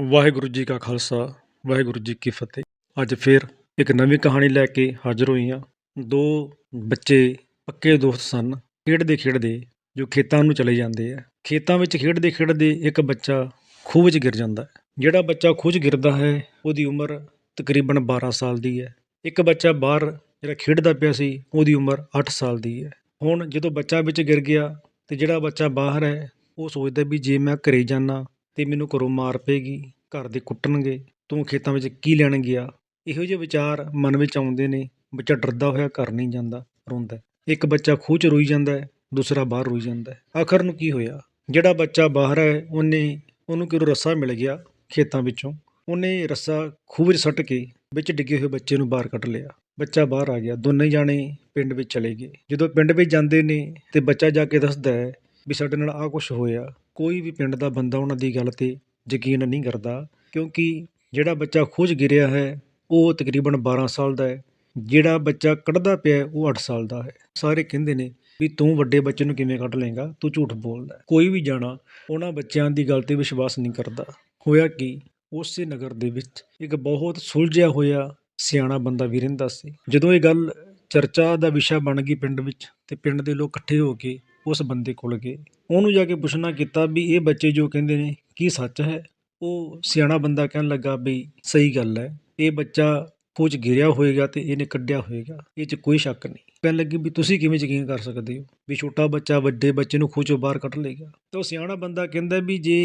ਵਾਹਿਗੁਰੂ ਜੀ ਕਾ ਖਾਲਸਾ, ਵਾਹਿਗੁਰੂ ਜੀ ਕੀ ਫਤਿਹ। ਅੱਜ ਫੇਰ ਇੱਕ ਨਵੀਂ ਕਹਾਣੀ ਲੈ ਕੇ ਹਾਜ਼ਰ ਹੋਈ ਹਾਂ। ਦੋ ਬੱਚੇ ਪੱਕੇ ਦੋਸਤ ਸਨ, ਖੇਡਦੇ ਖੇਡਦੇ ਜੋ ਖੇਤਾਂ ਨੂੰ ਚਲੇ ਜਾਂਦੇ ਆ। ਖੇਤਾਂ ਵਿੱਚ ਖੇਡਦੇ ਖੇਡਦੇ ਇੱਕ ਬੱਚਾ ਖੂਹ ਵਿੱਚ ਗਿਰ ਜਾਂਦਾ ਹੈ। ਜਿਹੜਾ ਬੱਚਾ ਖੂਹ 'ਚ ਗਿਰਦਾ ਹੈ, ਉਹਦੀ ਉਮਰ ਤਕਰੀਬਨ 12 ਸਾਲ ਦੀ ਹੈ। ਇੱਕ ਬੱਚਾ ਬਾਹਰ ਜਿਹੜਾ ਖੇਡਦਾ ਪਿਆ ਸੀ, ਉਹਦੀ ਉਮਰ 8 ਸਾਲ ਦੀ ਹੈ। ਹੁਣ ਜਦੋਂ ਬੱਚਾ ਵਿੱਚ ਗਿਰ ਗਿਆ ਤੇ ਜਿਹੜਾ ਬੱਚਾ ਬਾਹਰ ਹੈ, ਉਹ ਸੋਚਦਾ ਵੀ ਜੇ ਮੈਂ ਘਰੇ ਜਾਣਾ ਅਤੇ ਮੈਨੂੰ ਘਰੋਂ ਮਾਰ ਪਏਗੀ, ਘਰ ਦੇ ਕੁੱਟਣਗੇ। ਤੂੰ ਖੇਤਾਂ ਵਿੱਚ ਕੀ ਲੈਣ ਗਿਆ? ਇਹੋ ਜਿਹੇ ਵਿਚਾਰ ਮਨ ਵਿੱਚ ਆਉਂਦੇ ਨੇ, ਬੱਚਾ ਡਰਦਾ ਹੋਇਆ ਘਰ ਨਹੀਂ ਜਾਂਦਾ, ਰੋਂਦਾ ਇੱਕ ਬੱਚਾ ਖੂਹ 'ਚ ਰੋਈ ਜਾਂਦਾ ਦੂਸਰਾ ਬਾਹਰ ਰੋਈ ਜਾਂਦਾ ਆਖਰ ਨੂੰ ਕੀ ਹੋਇਆ? ਜਿਹੜਾ ਬੱਚਾ ਬਾਹਰ ਹੈ, ਉਹਨੇ, ਉਹਨੂੰ ਕਿਰੋ ਰੱਸਾ ਮਿਲ ਗਿਆ ਖੇਤਾਂ ਵਿੱਚੋਂ? ਉਹਨੇ ਰੱਸਾ ਖੂਹ ਵਿੱਚ ਸੱਟ ਕੇ ਵਿੱਚ ਡਿੱਗੇ ਹੋਏ ਬੱਚੇ ਨੂੰ ਬਾਹਰ ਕੱਢ ਲਿਆ। ਬੱਚਾ ਬਾਹਰ ਆ ਗਿਆ। ਦੋਨੇ ਜਾਣੇ ਪਿੰਡ ਵਿੱਚ ਚਲੇ ਗਏ। ਜਦੋਂ ਪਿੰਡ ਵਿੱਚ ਜਾਂਦੇ ਨੇ ਤੇ ਬੱਚਾ ਜਾ ਕੇ ਦੱਸਦਾ ਹੈ ਵੀ ਸਾਡੇ ਨਾਲ ਆਹ ਕੁਝ ਹੋਇਆ ਕੋਈ ਵੀ ਪਿੰਡ ਦਾ ਬੰਦਾ ਉਹਨਾਂ ਦੀ ਗੱਲ ਤੇ ਯਕੀਨ ਨਹੀਂ ਕਰਦਾ, ਕਿਉਂਕਿ ਜਿਹੜਾ ਬੱਚਾ ਖੂਹ ਗਿਰਿਆ ਹੈ, ਉਹ ਤਕਰੀਬਨ 12 ਸਾਲ ਦਾ ਹੈ। ਜਿਹੜਾ ਬੱਚਾ ਕੱਢਦਾ ਪਿਆ ਉਹ 8 ਸਾਲ ਦਾ ਹੈ। ਸਾਰੇ ਕਹਿੰਦੇ ਨੇ ਵੀ ਤੂੰ ਵੱਡੇ ਬੱਚੇ ਨੂੰ ਕਿਵੇਂ ਕੱਢ ਲਏਗਾ? ਤੂੰ ਝੂਠ ਬੋਲਦਾ ਕੋਈ ਵੀ ਜਾਣਾ, ਉਹਨਾਂ ਬੱਚਿਆਂ ਦੀ ਗੱਲ ਤੇ ਵਿਸ਼ਵਾਸ ਨਹੀਂ ਕਰਦਾ। ਹੋਇਆ ਕਿ? ਉਸੇ ਨਗਰ ਦੇ ਵਿੱਚ ਇੱਕ ਬਹੁਤ ਸੁਲਝਿਆ ਹੋਇਆ ਸਿਆਣਾ ਬੰਦਾ ਵੀ ਰਹਿੰਦਾ ਸੀ। ਜਦੋਂ ਇਹ ਗੱਲ ਚਰਚਾ ਦਾ ਵਿਸ਼ਾ ਬਣ ਗਈ ਪਿੰਡ ਵਿੱਚ ਤੇ ਪਿੰਡ ਦੇ ਲੋਕ ਇਕੱਠੇ ਹੋ ਕੇ ਉਸ ਬੰਦੇ ਕੋਲ ਗਏ। ਉਹਨੂੰ ਜਾ ਕੇ ਪੁੱਛਣਾ ਕੀਤਾ ਵੀ ਇਹ ਬੱਚੇ ਜੋ ਕਹਿੰਦੇ ਨੇ, ਕੀ ਸੱਚ ਹੈ? ਉਹ ਸਿਆਣਾ ਬੰਦਾ ਕਹਿਣ ਲੱਗਾ ਵੀ ਸਹੀ ਗੱਲ ਹੈ। ਇਹ ਬੱਚਾ ਖੂਹ 'ਚ ਗਿਰਿਆ ਹੋਏਗਾ ਤੇ ਇਹਨੇ ਕੱਢਿਆ ਹੋਏਗਾ, ਇਹ 'ਚ ਕੋਈ ਸ਼ੱਕ ਨਹੀਂ। ਕਹਿਣ ਲੱਗੀ ਵੀ ਤੁਸੀਂ ਕਿਵੇਂ ਯਕੀਨ ਕਰ ਸਕਦੇ ਹੋ ਵੀ ਛੋਟਾ ਬੱਚਾ ਵੱਡੇ ਬੱਚੇ ਨੂੰ ਖੂਹ 'ਚੋਂ ਬਾਹਰ ਕੱਢ ਲਏਗਾ? ਤਾਂ ਉਹ ਸਿਆਣਾ ਬੰਦਾ ਕਹਿੰਦਾ ਵੀ ਜੇ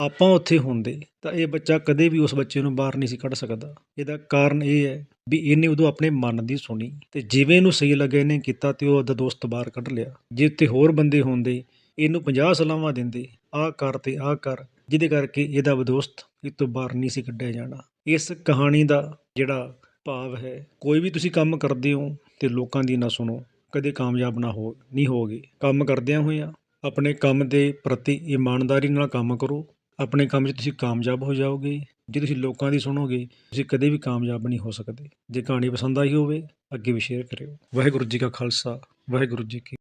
ਆਪਾਂ ਉੱਥੇ ਹੁੰਦੇ, ਤਾਂ ਇਹ ਬੱਚਾ ਕਦੇ ਵੀ ਉਸ ਬੱਚੇ ਨੂੰ ਬਾਹਰ ਨਹੀਂ ਸੀ ਕੱਢ ਸਕਦਾ। ਇਹਦਾ ਕਾਰਨ ਇਹ ਹੈ ਵੀ ਇਹਨੇ ਉਦੋਂ ਆਪਣੇ ਮਨ ਦੀ ਸੁਣੀ ਤੇ ਜਿਵੇਂ ਇਹਨੂੰ ਸਹੀ ਲੱਗਾ ਇਹਨੇ ਕੀਤਾ ਤੇ ਉਹ ਉਹਦਾ ਦੋਸਤ ਬਾਹਰ ਕੱਢ ਲਿਆ। ਜੇ ਉੱਥੇ ਹੋਰ ਬੰਦੇ ਹੁੰਦੇ, ਇਹਨੂੰ 50 ਸਲਾਹਾਂ ਦਿੰਦੇ, ਆਹ ਕਰ ਤੇ ਆਹ ਕਰ, ਜਿਹਦੇ ਕਰਕੇ ਇਹਦਾ ਦੋਸਤ ਇਹ ਤੋਂ ਬਾਹਰ ਨਹੀਂ ਸੀ ਕੱਢਿਆ ਜਾਣਾ। ਇਸ ਕਹਾਣੀ ਦਾ ਜਿਹੜਾ ਭਾਵ ਹੈ। ਕੋਈ ਵੀ ਤੁਸੀਂ ਕੰਮ ਕਰਦੇ ਹੋ ਤੇ ਲੋਕਾਂ ਦੀ ਨਾ ਸੁਣੋ। ਕਦੇ ਕਾਮਯਾਬ ਨਾ ਹੋ, ਨਹੀਂ ਹੋਗੇ ਕੰਮ ਕਰਦਿਆਂ ਹੋਇਆਂ ਆਪਣੇ ਕੰਮ ਦੇ ਪ੍ਰਤੀ ਇਮਾਨਦਾਰੀ ਨਾਲ ਕੰਮ ਕਰੋ। ਆਪਣੇ ਕੰਮ 'ਚ ਤੁਸੀਂ ਕਾਮਯਾਬ ਹੋ ਜਾਓਗੇ। ਜੇ ਤੁਸੀਂ ਲੋਕਾਂ ਦੀ ਸੁਣੋਗੇ, ਤੁਸੀਂ ਕਦੇ ਵੀ ਕਾਮਯਾਬ ਨਹੀਂ ਹੋ ਸਕਦੇ। ਜੇ ਕਹਾਣੀ ਪਸੰਦ ਆਈ ਹੋਵੇ, ਅੱਗੇ ਵੀ ਸ਼ੇਅਰ ਕਰਿਓ। ਵਾਹਿਗੁਰੂ ਜੀ ਕਾ ਖਾਲਸਾ, ਵਾਹਿਗੁਰੂ ਜੀ ਕੀ